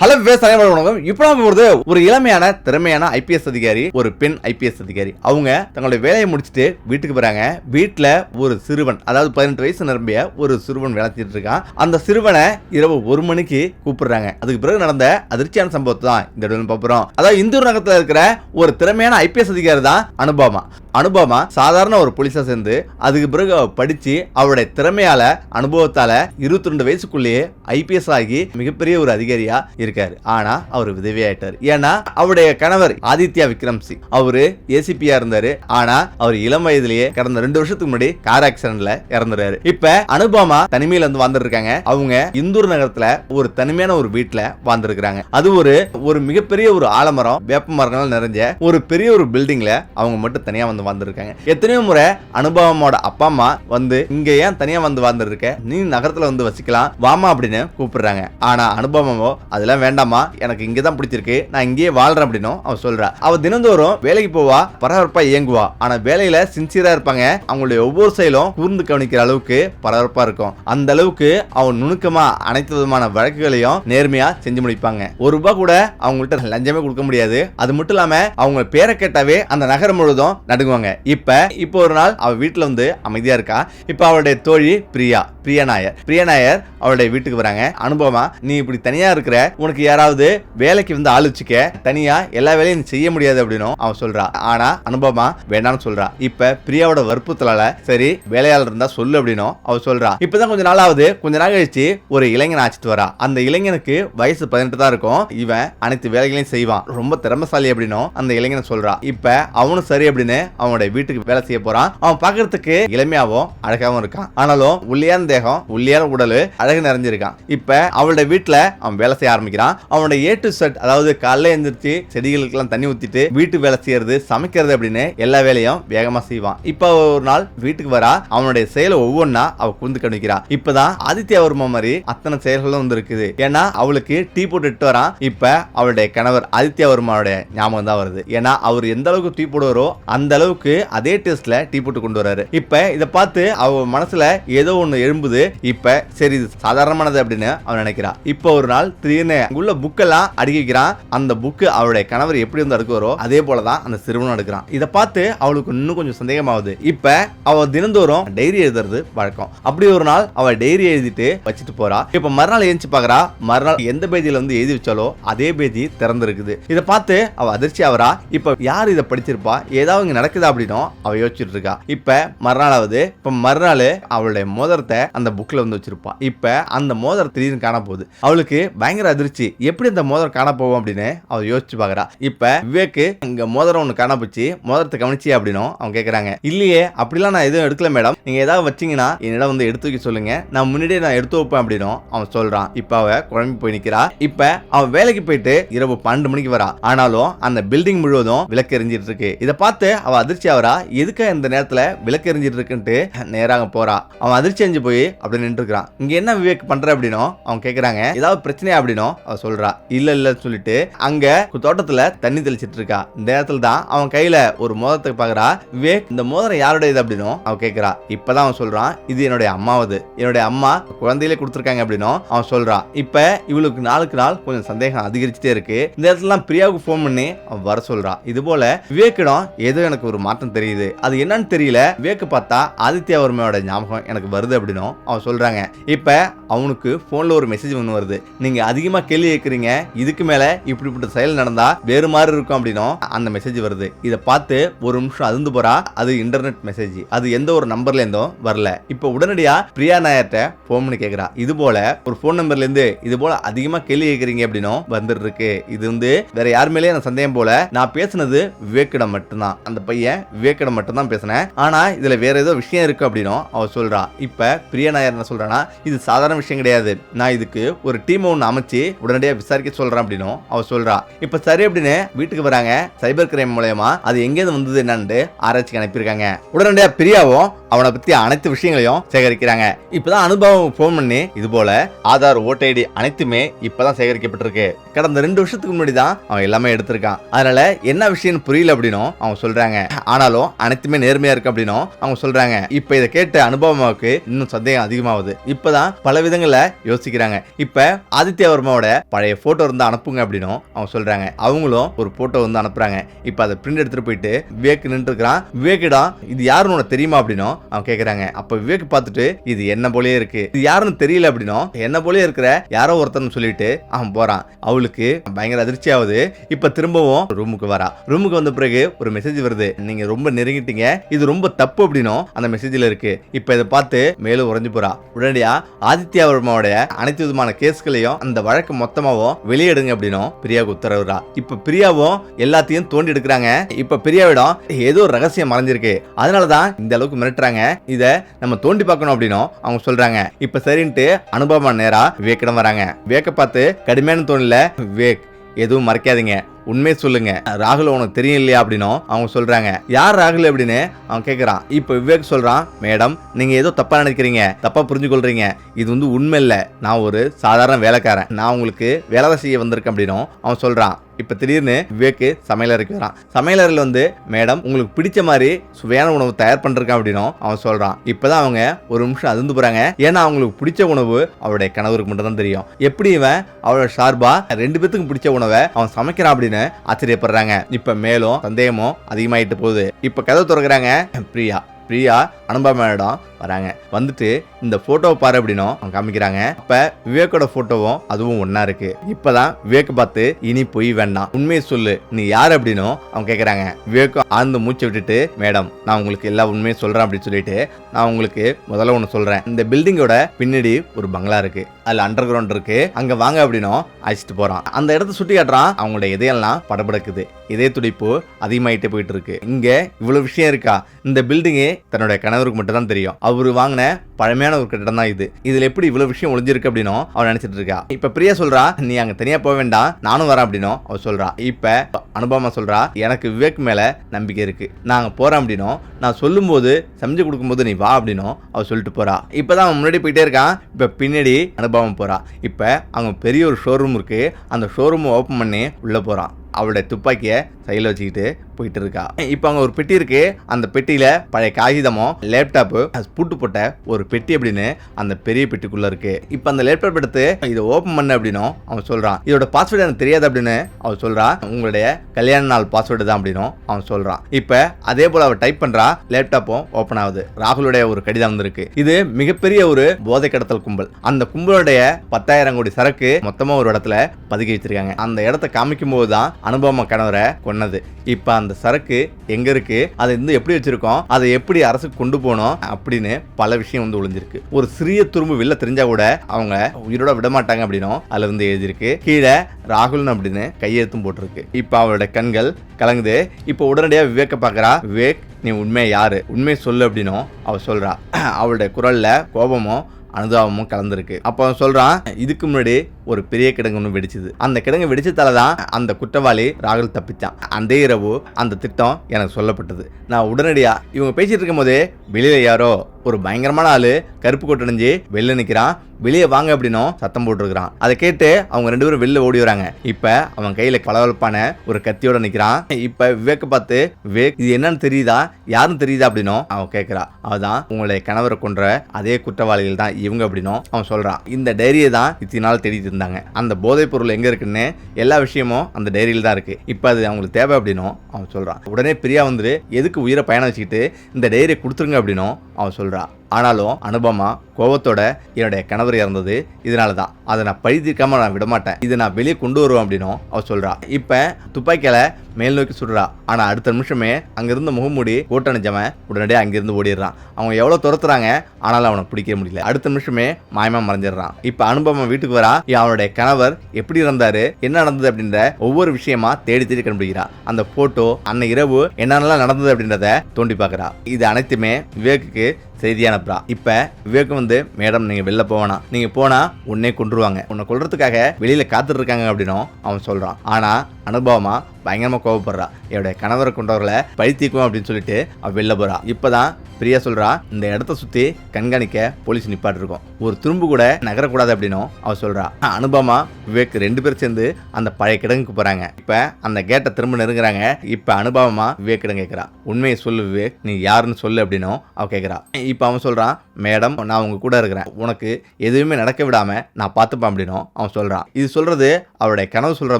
Hello விவசாயம் வணக்கம். இப்போ நம்ம போகிறது ஒரு இளமையான திறமையான ஐபிஎஸ் அதிகாரி ஒரு பெண் ஐபிஎஸ் அதிகாரி. அவங்க தங்களுடைய வேலையை முடிச்சுட்டு வீட்டுக்கு போகிறாங்க வீட்டில் ஒரு சிறுவன் அதாவது பதினெட்டு வயசு நிரம்பிய ஒரு சிறுவன் வேலை இருக்கான். அந்த சிறுவனை இரவு ஒரு மணிக்கு கூப்பிடுறாங்க. அதுக்கு பிறகு நடந்த அதிர்ச்சியான சம்பவத்தை தான் இந்த இடத்துல பார்க்குறோம் அதாவது இந்தூர் நகரத்தில் இருக்கிற ஒரு திறமையான ஐபிஎஸ் அதிகாரி தான் அனுபவமா அனுபவமா சாதாரண ஒரு போலீஸா சேர்ந்து அதுக்கு பிறகு அவ படிச்சு அவருடைய திறமையால அனுபவத்தால இருபத்தி ரெண்டு வயசுக்குள்ளேயே ஐபிஎஸ் ஆகி மிகப்பெரிய ஒரு அதிகாரியா இருக்காரு ஆனா அவர் விதவி ஆயிட்டாரு ஏன்னா அவருடைய கணவர் ஆதித்யா விக்ரம் சிங் அவரு ஏசிபியா இருந்தாரு. ஆனா அவர் இளம் வயதிலேயே கடந்த ரெண்டு வருஷத்துக்கு முன்னாடி கார் ஆக்சிடென்ட்ல இறந்துறாரு. இப்ப அனுபமா தனிமையில வந்து வாழ்ந்துருக்காங்க அவங்க இந்தூர் நகரத்துல ஒரு தனிமையான ஒரு வீட்டுல வாழ்ந்துருக்காங்க அது ஒரு ஒரு மிகப்பெரிய ஒரு ஆலமரம் வேப்ப மரங்கள் நிறைஞ்ச ஒரு பெரிய ஒரு பில்டிங்ல அவங்க மட்டும் தனியா வந்து வாழ்ந்துருக்காங்க. எத்தனையோ முறை அனுபவமோட அப்பா அம்மா வந்து இங்க ஏன் தனியா வந்து வாழ்ந்துருக்க நீ நகரத்துல வந்து வசிக்கலாம். வாமா அப்படின்னு கூப்பிடுறாங்க. ஆனா அனுபவமோ அதெல்லாம் வேண்டாமா எனக்கு இங்கே தான் பிடிச்சிருக்கு. நான் இங்கேயே வாழ்றேன் அப்படின்னும் அவன் சொல்றா. அவள் தினந்தோறும் வேலைக்கு போவா பரபரப்பா இயங்குவா. ஆனால் வேலையில சின்சியரா இருப்பாங்க. அவங்களுடைய ஒவ்வொரு செயலும் கூர்ந்து கவனிக்கிற அளவுக்கு பரபரப்பா இருக்கும். அந்த அளவுக்கு அவன் நுணுக்கமா அனைத்து விதமான வழக்குகளையும் நேர்மையா செஞ்சு முடிப்பாங்க. ஒரு ரூபாய் கூட அவங்கள்ட்ட லஞ்சமே கொடுக்க முடியாது. அது மட்டும் இல்லாம அவங்க பேரை கேட்டாவே அந்த நகரம் முழுவதும் நடுங்குவாங்க. இப்ப இப்போ ஒரு நாள் அவள் வீட்டில் வந்து அமைதியா இருக்கா? இப்போ அவளுடைய தோழி பிரியா பிரியா நாயர். பிரியா நாயர் அவளுடைய வீட்டுக்கு வராங்க. அனுபவமா நீ இப்படி தனியா இருக்கிற உனக்கு யாராவது வேலைக்கு வந்து ஆள் வச்சுக்க தனியா எல்லா வேலையும் செய்ய முடியாது அப்படின்னு அவன் சொல்றா. ஆனா அனுபவமா வேண்டாம்னு சொல்றா. இப்ப பிரியாவோட வற்புறுத்தலால சரி வேலையாளர் இருந்தா சொல்லு அப்படின்னும் அவ சொல்றா. இப்பதான் கொஞ்ச நாளாவது கொஞ்ச நாள் கழிச்சு ஒரு இளைஞன் ஆச்சிட்டு வரா. அந்த இளைஞனுக்கு வயசு பதினெட்டு தான் இருக்கும். இவன் அனைத்து வேலைகளையும் செய்வான். ரொம்ப திறமைசாலி அப்படின்னும் அந்த இளைஞனை சொல்றா. இப்ப அவனும் சரி அப்படின்னு அவனோட வீட்டுக்கு வேலை செய்ய போறான். அவன் பார்க்கறதுக்கு இளமையாவும் அழகாவும் இருக்கான். ஆனாலும் உள்ளியான தேகம் உள்ளியான உடல் அழகு நிறைஞ்சிருக்கான். இப்ப அவளோட வீட்டுல அவன் வேலை செய்ய ஆரம்பிக்கிறான். அவனுடைய ஏ டு செட் அதாவது காலைல எழுந்திரிச்சு செடிகளுக்கெல்லாம் தண்ணி ஊத்திட்டு வீட்டு வேலை செய்யறது சமைக்கிறது அப்படின்னு எல்லா வேலையும் வேகமா செய்வான். இப்ப ஒரு நாள் வீட்டுக்கு வரா அவனுடைய செயலை ஒவ்வொன்றா அவ கூர்ந்து கவனிக்கிறா. இப்பதான் ஆதித்யா வர்மா மாதிரி அத்தனை செயல்களும் வந்து இருக்குது ஏன்னா அவளுக்கு டீ போட்டு இட்டு வரான். இப்ப அவளுடைய கணவர் ஆதித்யா வர்மாவுடைய ஞாபகம் தான் வருது. ஏன்னா அவர் எந்த அளவுக்கு டீ போடுவாரோ அந்த அளவுக்கு அதே டேஸ்ட்ல டீ போட்டு கொண்டு வராரு. இப்ப இதை பார்த்து அவ மனசுல ஏதோ ஒண்ணு எழும்புது. இப்ப சரி இது சாதாரணமானது அப்படின்னு அவன் நினைக்கிறா. இப்ப ஒரு நாள் திடீர்னு உள்ள புக்கெல்லாம் அடுக்கி வைக்கிறான் அந்த புக்கு அவளுடைய கணவர் எப்படி வந்து அடுக்குவாரோ அதே போலதான் அந்த சிறுவனும் அடுக்கிறான். இதை பார்த்து அவளுக்கு இன்னும் கொஞ்சம் சந்தேகமாகுது. இப்ப அவ தினந்தோறும் டைரி எழுதுறது வழக்கம். அப்படி ஒரு நாள் அவ டைரி எழுதிட்டு வச்சுட்டு போறா. இப்ப மறுநாள் எழுந்து பாக்குறா. மறுநாள் எந்த பேஜில வந்து எழுதி வச்சாலோ அதே பேஜி திறந்திருக்குது. இதை பார்த்து அவ அதிர்ச்சி ஆவரா இப்ப யார் இதை படிச்சிருப்பா? ஏதாவது இங்க நடக்குதா அப்படின்னும் அவ யோசிச்சுட்டு இருக்கா. இப்ப மறுநாளாவது இப்ப மறுநாள் அவளுடைய மோதிரத்தை அந்த புக்ல வந்து வச்சிருப்பா. இப்ப அந்த மோதிரம் திடீர்னு காண போகுது அவளுக்கு பயங்கர அதிர்ச்சி எப்படி இந்த மோதிரம் காண போவோம் அப்படின்னு அவர் யோசிச்சு பாக்குறா. இப்ப விவேக்கு இங்க மோதிரம் ஒண்ணு காண போச்சு. மோதிரத்தை கவனிச்சு அப்படின்னும் அவங்க கேக்குறாங்க. இல்லையே அப்படிலாம் நான் எதுவும் எடுக்கல மேடம். நீங்க ஏதாவது வச்சீங்கன்னா என்னிடம் வந்து எடுத்து வைக்க சொல்லுங்க. நான் முன்னாடியே நான் எடுத்து வைப்பேன் அப்படின்னும் அவன் சொல்றான். இப்ப அவ குழம்பு போய் நிக்கிறா. இப்ப அவன் வேலைக்கு போயிட்டு இரவு பன்னெண்டு மணிக்கு வரா. ஆனாலும் அந்த பில்டிங் முழுவதும் விளக்கு எரிஞ்சிட்டு இருக்கு. இதை பார்த்து அவ அதிர்ச்சி ஆவரா எதுக்காக இந்த நேரத்துல விளக்கு எரிஞ்சிட்டு இருக்குன்ட்டு நேராக போறா? அவன் அதிர்ச்சி அஞ்சு போய் அப்படி நின்று இருக்கிறான் இங்க என்ன விவேக் பண்ற? அப்படின்னும் அவன் கேக்குறாங்க. ஏதாவது பிரச்சனையா? அப்படின்னும் சொல்றா இல்ல இல்லன்னு சொல்லிட்டு அங்க தோட்டத்துல தண்ணி தெளிச்சிட்டு இருக்கா. இந்த நேரத்துல தான் அவன் கையில ஒரு மோதிரத்தை பாக்குறா. விவேக் இந்த மோதிரம் யாருடையது இது அப்படின்னும் அவன் கேக்குறா. இப்பதான் அவன் சொல்றான் இது என்னுடைய அம்மாவது. என்னுடைய அம்மா குழந்தையிலே கொடுத்துருக்காங்க அப்படின்னும் அவன் சொல்றான் இப்ப இவளுக்கு நாளுக்கு நாள் கொஞ்சம் சந்தேகம் அதிகரிச்சுட்டே இருக்கு. இந்த இடத்துல பிரியாவுக்கு ஃபோன் பண்ணி அவன் வர சொல்றா. இது போல விவேக்கிடம் ஏதோ எனக்கு ஒரு மாற்றம் தெரியுது. அது என்னன்னு தெரியல. விவேக்கு பார்த்தா ஆதித்யா வர்மையோட ஞாபகம் எனக்கு வருது அப்படின்னும் அவன் சொல்றாங்க. இப்ப அவனுக்கு போன்ல ஒரு மெசேஜ் ஒன்று வருது. நீங்க அதிகமா கேள்வி கேள்வி கேட்குறீங்க இதுக்கு மேலே இப்படிப்பட்ட செயல் நடந்தால் வேறு மாதிரி இருக்கும் அப்படின்னும் அந்த மெசேஜ் வருது. இதை பார்த்து ஒரு நிமிஷம் அதிர்ந்து போகிறா அது இன்டர்நெட் மெசேஜ் அது எந்த ஒரு நம்பர்லேருந்தும் வரல. இப்போ உடனடியாக பிரியா நாயர்கிட்ட ஃபோன் பண்ணி கேட்குறா இது போல் ஒரு ஃபோன் நம்பர்லேருந்து இது போல் அதிகமாக கேள்வி கேட்குறீங்க அப்படின்னும் வந்துட்டுருக்கு. இது வந்து வேற யார் மேலேயும் நான் சந்தேகம் போல நான் பேசுனது விவேக்கிடம் மட்டும்தான். அந்த பையன் விவேக்கிடம் மட்டும்தான் பேசினேன். ஆனால் இதில் வேற ஏதோ விஷயம் இருக்கு அப்படின்னும் அவள் சொல்கிறா இப்போ பிரியா நாயர் என்ன சொல்கிறான்னா இது சாதாரண விஷயம் கிடையாது. நான் இதுக்கு ஒரு டீம் ஒன்று அமைச்சு உடனடியாக விசாரிக்க சொல்கிறான் அப்படின்னும் அவ சொல்றா. இப்போ சரி அப்படின்னு வீட்டுக்கு வராங்க. சைபர் கிரைம் மூலயமா அது எங்கேருந்து வந்தது என்னன்னு ஆராய்ச்சிக்கு அனுப்பியிருக்காங்க. உடனடியாக பிரியாவும் அவனை பத்தி அனைத்து விஷயங்களையும் சேகரிக்கிறாங்க. இப்பதான் அனுபவம் ஃபோன் பண்ணி இது போல ஆதார் ஓட்டர் ஐடி அனைத்துமே இப்பதான் சேகரிக்கப்பட்டிருக்கு. கடந்த ரெண்டு வருஷத்துக்கு முன்னாடி தான் அவன் எல்லாமே எடுத்திருக்கான். அதனால என்ன விஷயம் புரியல அப்படின்னும் அவங்க சொல்றாங்க. ஆனாலும் அனைத்துமே நேர்மையா இருக்கு அப்படின்னும் அவங்க சொல்றாங்க. இப்ப இதை கேட்ட அனுபவமாவுக்கு இன்னும் சந்தேகம் அதிகமாகுது. இப்பதான் பல விதங்களை யோசிக்கிறாங்க. இப்ப ஆதித்ய வர்மாவோட விவேக்கோட பழைய போட்டோ இருந்தால் அனுப்புங்க அப்படின்னும் அவங்க சொல்றாங்க. அவங்களும் ஒரு ஃபோட்டோ வந்து அனுப்புறாங்க. இப்ப அதை பிரிண்ட் எடுத்துட்டு போயிட்டு விவேக் நின்றுருக்கிறான் விவேக்கிடம் இது யாருன்னு உனக்கு தெரியுமா அப்படின்னும் அவன் கேட்குறாங்க அப்ப விவேக் பார்த்துட்டு இது என்ன போலேயே இருக்குது இது யாருன்னு தெரியல அப்படின்னும் என்ன போலேயே இருக்கிற யாரோ ஒருத்தன் சொல்லிட்டு அவன் போகிறான் அவளுக்கு பயங்கர அதிர்ச்சி ஆகுது. இப்ப திரும்பவும் ரூமுக்கு வரா. ரூமுக்கு வந்த பிறகு ஒரு மெசேஜ் வருது. நீங்க ரொம்ப நெருங்கிட்டீங்க. இது ரொம்ப தப்பு அப்படின்னும் அந்த மெசேஜ்ல இருக்கு. இப்ப இதை பார்த்து மேலும் உறைஞ்சு போறா. உடனடியா ஆதித்யா வர்மாவோட அனைத்து விதமான கேஸ்களையும் அந்த வழக்கு மொத்தமாவும் வெளியிடுங்க அப்படின்னும் பிரியாவுக்கு உத்தரவுறா இப்ப பிரியாவும் எல்லாத்தையும் தோண்டி எடுக்கிறாங்க. இப்ப பிரியாவிடம் ஏதோ ரகசியம் மறைஞ்சிருக்கு. அதனாலதான் இந்த அளவுக்கு மிரட்டுறாங்க. இத நம்ம தோண்டி பார்க்கணும் அப்படின்னும் அவங்க சொல்றாங்க. இப்ப சரின்ட்டு அனுபவமா நேரா விவேக்கிடம் வராங்க. விவேக்க பார்த்து கடுமையான தோணல விவேக் எதுவும் மறைக்காதீங்க. உண்மையை சொல்லுங்க. ராகுல் உனக்கு தெரியும் இல்லையா அப்படின்னும் அவங்க சொல்றாங்க. யார் ராகுல் அப்படின்னு? அவன் கேட்கறான் இப்ப விவேக் சொல்றான் மேடம் நீங்க ஏதோ தப்பா நினைக்கிறீங்க. தப்பா புரிஞ்சு கொள்றீங்க இது வந்து உண்மை இல்லை. நான் ஒரு சாதாரண வேலைக்காரன். நான் உங்களுக்கு வேலை செய்ய வந்திருக்கேன் அப்படின்னும் அவன் சொல்றான். இப்போ திடீர்னு விவேக்கு சமையலறைக்கு வரான். சமையலறையில் வந்து மேடம் உங்களுக்கு பிடிச்ச மாதிரி சுவையான உணவு தயார் பண்ணிருக்கான் அப்படின்னும் அவன் சொல்கிறான் இப்போ தான் அவங்க ஒரு நிமிஷம் அதிர்ந்து போகிறாங்க ஏன்னா அவங்களுக்கு பிடிச்ச உணவு அவருடைய கணவருக்கு மட்டும் தான் தெரியும். எப்படி இவன் அவளோட சார்பாக ரெண்டு பேத்துக்கும் பிடிச்ச உணவை அவன் சமைக்கிறான் அப்படின்னு ஆச்சரியப்படுறாங்க. இப்போ மேலும் சந்தேகமும் அதிகமாயிட்டு போகுது. இப்போ கதை திறக்கிறாங்க பிரியா. பிரியா அனுபவம் வராங்க. வந்துட்டு இந்த போட்டோவை பாரு அப்படின்னும் அவங்க காமிக்கிறாங்க. அப்ப விவேக்கோட போட்டோவும் அதுவும் ஒன்னா இருக்கு. இப்பதான் விவேக் பார்த்து இனி பொய் வேண்டாம் உண்மையை சொல்லு. நீ யார் அப்படின்னும் அவங்க கேக்குறாங்க. விவேக் ஆழ்ந்து மூச்சு விட்டுட்டு மேடம் நான் உங்களுக்கு எல்லா உண்மையும் சொல்றேன் அப்படின்னு சொல்லிட்டு நான் உங்களுக்கு முதல்ல ஒன்று சொல்றேன். இந்த பில்டிங்கோட பின்னாடி ஒரு பங்களா இருக்கு. அதுல அண்டர் கிரவுண்ட் இருக்கு. அங்க வாங்க அப்படின்னும் அழைச்சிட்டு போறான். அந்த இடத்த சுட்டி காட்டுறான். அவங்களோட இதயம்லாம் படபடக்குது. இதய துடிப்பு அதிகமாயிட்டே போயிட்டு இருக்கு. இங்க இவ்வளவு விஷயம் இருக்கா? இந்த பில்டிங்கு தன்னுடைய கணவருக்கு மட்டும் தான் தெரியும். அவரு வாங்கின பழமையான ஒரு கட்டிடம் தான் இது. இதுல எப்படி இவ்வளவு விஷயம் ஒளிஞ்சிருக்கு அப்படின்னும் அவன் நினைச்சிட்டு இருக்கா. இப்ப பிரியா சொல்றா நீ அங்க தனியா போக வேண்டாம் நானும் வரேன் அப்படின்னும் அவள் சொல்றா. இப்ப அனுபவமா சொல்றா எனக்கு விவேக் மேல நம்பிக்கை இருக்கு. நாங்க போறோம் அப்படின்னும் நான் சொல்லும்போது சமைச்சு கொடுக்கும்போது நீ வா அப்படின்னும் அவ சொல்லிட்டு போறா. இப்பதான் அவன் முன்னாடி போயிட்டே இருக்கான். இப்ப பின்னாடி அனுபவம் போறா. இப்ப அவங்க பெரிய ஒரு ஷோரூம் இருக்கு. அந்த ஷோரூம் ஓபன் பண்ணி உள்ள போறான். அவளுடைய துப்பாக்கியை சைடில் வச்சுக்கிட்டு போயிட்டு இருக்கா இப்போ அங்கே ஒரு பெட்டி இருக்கு. அந்த பெட்டியில் பழைய காகிதமும் லேப்டாப்பு பூட்டு போட்ட ஒரு பெட்டி அப்படின்னு அந்த பெரிய பெட்டிக்குள்ளே இருக்கு. இப்போ அந்த லேப்டாப் எடுத்து இதை ஓப்பன் பண்ண அப்படின்னும் அவன் சொல்கிறான் இதோட பாஸ்வேர்டு எனக்கு தெரியாது அப்படின்னு அவன் சொல்கிறான் உங்களுடைய கல்யாண நாள் பாஸ்வேர்டு தான் அப்படின்னும் அவன் சொல்கிறான் இப்போ அதே போல் அவன் டைப் பண்ணுறா லேப்டாப்பும் ஓப்பன் ஆகுது. ராகுலுடைய ஒரு கடிதம் வந்திருக்கு. இது மிகப்பெரிய ஒரு போதை கடத்தல் கும்பல். அந்த கும்பலுடைய பத்தாயிரம் கோடி சரக்கு மொத்தமாக ஒரு இடத்துல பதுக்கி வச்சிருக்காங்க. அந்த இடத்த காமிக்கும் போது தான் அனுபவம் கணவரை பண்ணது. இப்ப அந்த சரக்கு எங்க இருக்கு? அதை வந்து எப்படி வச்சிருக்கோம்? அதை எப்படி அரசுக்கு கொண்டு போகணும் அப்படின்னு பல விஷயம் வந்து ஒளிஞ்சிருக்கு. ஒரு சிறிய துரும்பு வெளில தெரிஞ்சா கூட அவங்க உயிரோட விட மாட்டாங்க அப்படின்னும் அதுல வந்து எழுதியிருக்கு. கீழே ராகுல்னு அப்படின்னு கையெழுத்தும் போட்டிருக்கு. இப்ப அவளோட கண்கள் கலங்குது. இப்போ உடனடியா விவேக்க பாக்குறா. விவேக் நீ உண்மையை யாரு? உண்மையை சொல்லு அப்படின்னும் அவ சொல்றா. அவளுடைய குரல்ல கோபமும் அனுதாபமும் கலந்துருக்கு. அப்போ சொல்கிறான் சொல்றான் இதுக்கு முன்னாடி ஒரு பெரிய கிடங்கு ஒன்று வெடிச்சது. அந்த கிடங்கு வெடிச்சதால தான் அந்த குற்றவாளி ராகுல் தப்பித்தான் அந்த இரவு அந்த திட்டம் எனக்கு சொல்லப்பட்டது. நான் உடனடியாக இவங்க பேசிட்டு இருக்கும் போதே வெளியில யாரோ ஒரு பயங்கரமான ஆளு கருப்பு கொட்டணிஞ்சு வெளில நிக்கிறான். வெளியே வாங்க அப்படின்னும் சத்தம் போட்டுருக்கான் அதை கேட்டு அவங்க ரெண்டு பேரும் வெளில ஓடி வராங்க. இப்ப அவன் கையில பளபளப்பான ஒரு கத்தியோட நிக்கிறான். இப்ப விவேக்க பார்த்து விவேக் இது என்னன்னு தெரியுதா? யாருன்னு தெரியுதா? அப்படின்னும் அவன் கேட்கறா அவதான் உங்களுடைய கணவரை கொன்ற அதே குற்றவாளிகள் தான் இவங்க அப்படின்னும் அவன் சொல்றான். இந்த டைரியை தான் இத்தனை நாள் தேடிட்டு இருந்தாங்க. அந்த போதைப் பொருள் எங்க இருக்குன்னு எல்லா விஷயமும் அந்த டைரியில் தான் இருக்கு. இப்போ அது அவங்களுக்கு தேவை அப்படின்னும் அவன் சொல்றான். உடனே பிரியா வந்துட்டு எதுக்கு உயிரை பயணம் வச்சுக்கிட்டு இந்த டைரியை கொடுத்துருங்க அப்படின்னும் அவன் சொல்கிறான் ஆனாலும் அனுபவமா கோபத்தோட என்னுடைய கணவர் இறந்தது இதனால தான் அதை நான் பழி தீர்க்காம நான் விட மாட்டேன் இதை நான் வெளியே கொண்டு வருவேன் அப்படின்னும் அவ சொல்றா. இப்ப துப்பாக்கியால மேல் நோக்கி சுடுறா. ஆனா அடுத்த நிமிஷமே அங்கேருந்து முகமூடி கூட்டணிச்சவன் உடனடியாக அங்கிருந்து ஓடிடுறான். அவங்க எவ்வளவு துரத்துறாங்க? ஆனாலும் அவனை பிடிக்க முடியல. அடுத்த நிமிஷமே மாயமா மறைஞ்சிடுறான். இப்ப அனுபவம் வீட்டுக்கு வரா. அவனுடைய கணவர் எப்படி இருந்தாரு என்ன நடந்தது? அப்படின்ற ஒவ்வொரு விஷயமா தேடி தேடி கண்டுபிடிக்கிறா. அந்த போட்டோ அன்னை இரவு என்னென்னலாம் நடந்தது அப்படின்றத தோண்டி பார்க்கறா. இது அனைத்துமே விவேக்குக்கு செய்தி அனுப்புறா இப்ப விவேக் வந்து மேடம் நீங்க வெளில போவேணாம் நீங்க போனா உன்னே கொண்டுருவாங்க உன்னை கொள்றதுக்காக வெளியில காத்துட்டு இருக்காங்க அப்படின்னும் அவன் சொல்றான். ஆனா அனுபவமா பயங்கரமாக கோவப்படுறா. என்னுடைய கணவரை கொண்டவர்களை பழித்தீக்கும் அப்படின்னு சொல்லிட்டு அவ வெளில போறா. இப்பதான் பிரியா சொல்றா இந்த இடத்த சுத்தி கண்காணிக்க போலீஸ் நிப்பாட்டிருக்கோம் ஒரு துரும்பு கூட நகரக்கூடாது அப்படின்னும் அவ சொல்றா. அனுபமா விவேக் ரெண்டு பேரும் சேர்ந்து அந்த பழைய கிடங்குக்கு போறாங்க. இப்ப அந்த கேட்டை திரும்ப நெருங்குறாங்க. இப்ப அனுபவமா விவேக் கிட்ட கேட்கிறா உண்மையை சொல்லு விவேக் நீ யாருன்னு சொல்லு அப்படின்னும் அவ கேட்கிறா இப்ப அவன் சொல்றான் மேடம் நான் உங்க கூட இருக்கிறேன். உனக்கு எதுவுமே நடக்க விடாம நான் பார்த்துப்பேன் அப்படின்னும் அவன் சொல்றான். இது சொல்றது அவருடைய கனவு சொல்ற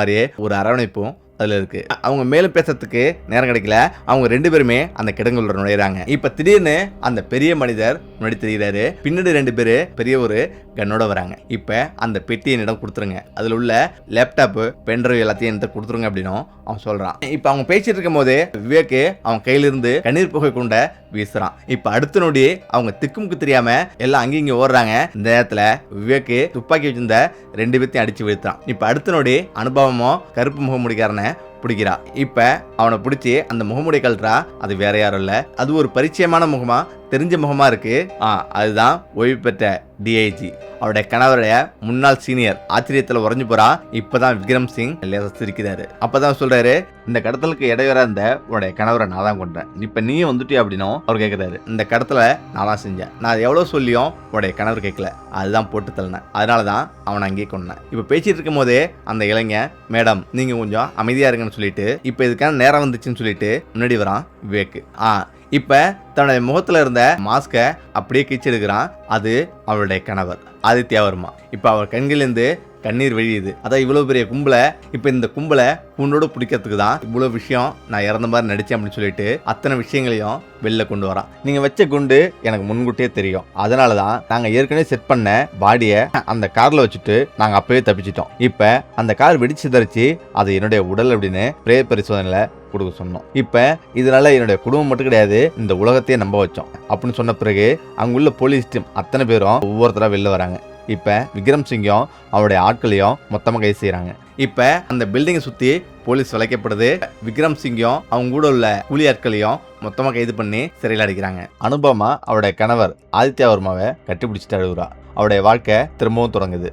மாதிரியே ஒரு அரவணைப்பும் அதில் இருக்கு. அவங்க மேலும் பேசுறதுக்கு நேரம் கிடைக்கல. அவங்க ரெண்டு பேருமே அந்த கிடங்குள்ள நுழையிறாங்க. இப்ப திடீர்னு அந்த பெரிய மனிதர் முன்னாடி தெரிகிறாரு பின்னாடி ரெண்டு பேரு பெரிய ஒரு கண்ணோட வராங்க. இப்ப அந்த பெட்டியை இடம் கொடுத்துருங்க. அதுல உள்ள லேப்டாப்பு பென்ட்ரைவ் எல்லாத்தையும் என்கிட்ட கொடுத்துருங்க அப்படின்னும் அவன் சொல்றான். இப்ப அவங்க பேசிட்டு இருக்கும் போது விவேக்கு அவன் கையில இருந்து கண்ணீர் புகை கொண்ட வீசுறான். இப்ப அடுத்த நொடி அவங்க திக்குமுக்கு தெரியாம எல்லாம் அங்கேயும் இங்க ஓடுறாங்க. இந்த நேரத்துல விவேக்கு துப்பாக்கி வச்சிருந்த ரெண்டு பேர்த்தையும் அடிச்சு வீழ்த்தான் இப்ப அடுத்த நொடி அனுபவமும் கருப்பு முகமுடிக்காரனை பிடிக்கிறா இப்ப அவனை பிடிச்சி அந்த முகமுடி கழட்டுறா அது வேற யாரும் இல்ல. அது ஒரு பரிச்சயமான முகமா? தெரிஞ்ச முகமாக இருக்குது ஆ அதுதான் ஓய்வு பெற்ற டிஐஜி அவருடைய கணவருடைய முன்னாள் சீனியர் ஆச்சரியத்தில் உறைஞ்சு போறா. இப்பதான் விக்ரம் சிங் சிரிக்கிறாரு. அப்பதான் சொல்றாரு இந்த கடத்தலுக்கு இடையூறா இருந்த உன்னுடைய கணவரை நான் தான் கொண்டேன் இப்ப நீயும் வந்துட்டியா அப்படின்னும் அவர் கேட்கிறாரு இந்த கடத்தல நான் தான் செஞ்சேன். நான் அது எவ்வளவு சொல்லியும் உன்னுடைய கணவர் கேட்கல அதுதான் போட்டு தள்ளினேன். அதனால தான் அவனை அங்கேயே கொண்டேன் இப்ப பேசிட்டு இருக்கும் போதே அந்த இளைஞன் மேடம் நீங்க கொஞ்சம் அமைதியா இருங்கன்னு சொல்லிட்டு இப்ப இதுக்கான நேரம் வந்துச்சுன்னு சொல்லிட்டு முன்னாடி வரான் விவேக். ஆ இப்ப தன்னுடைய முகத்துல இருந்த மாஸ்கை அப்படியே கிச்சு எடுக்கிறான் அது அவளுடைய கணவர் ஆதித்யா வர்மா. இப்ப அவர் கண்களிலிருந்து கண்ணீர் வழியுது. அதான் இவ்வளோ பெரிய கும்பலை இப்போ இந்த கும்பலை உன்னோட பிடிக்கிறதுக்கு தான் இவ்வளோ விஷயம் நான் இறந்த மாதிரி நடித்தேன் அப்படின்னு சொல்லிட்டு அத்தனை விஷயங்களையும் வெளில கொண்டு வரான் நீங்கள் வச்ச குண்டு எனக்கு முன்கூட்டியே தெரியும். அதனால தான் நாங்கள் ஏற்கனவே செட் பண்ண பாடியை அந்த காரில் வச்சுட்டு நாங்கள் அப்போவே தப்பிச்சிட்டோம். இப்போ அந்த கார் வெடிச்சு தரிச்சு அது என்னுடைய உடல் அப்படின்னு பிரே பரிசோதனையில் கொடுக்க சொன்னோம். இப்போ இதனால என்னுடைய குடும்பம் மட்டும் கிடையாது இந்த உலகத்தையே நம்ப வச்சோம். அப்படின்னு சொன்ன பிறகு அங்குள்ள போலீஸ் டீம் அத்தனை பேரும் ஒவ்வொருத்தராக வெளில வராங்க. இப்போ விக்ரம் சிங்கும் அவருடைய ஆட்களையும் மொத்தமாக கைது செய்கிறாங்க இப்போ அந்த பில்டிங்கை சுற்றி போலீஸ் வளைக்கப்படுது. விக்ரம் சிங்கும் அவங்க கூட உள்ள கூலி ஆட்களையும் மொத்தமாக கைது பண்ணி சிறையில் அடைக்கிறாங்க. அனுபமா அவருடைய கணவர் ஆதித்யா வர்மாவை கட்டிப்பிடிச்சிட்டு அழுகுறா அவருடைய வாழ்க்கை திரும்பவும் தொடங்குது.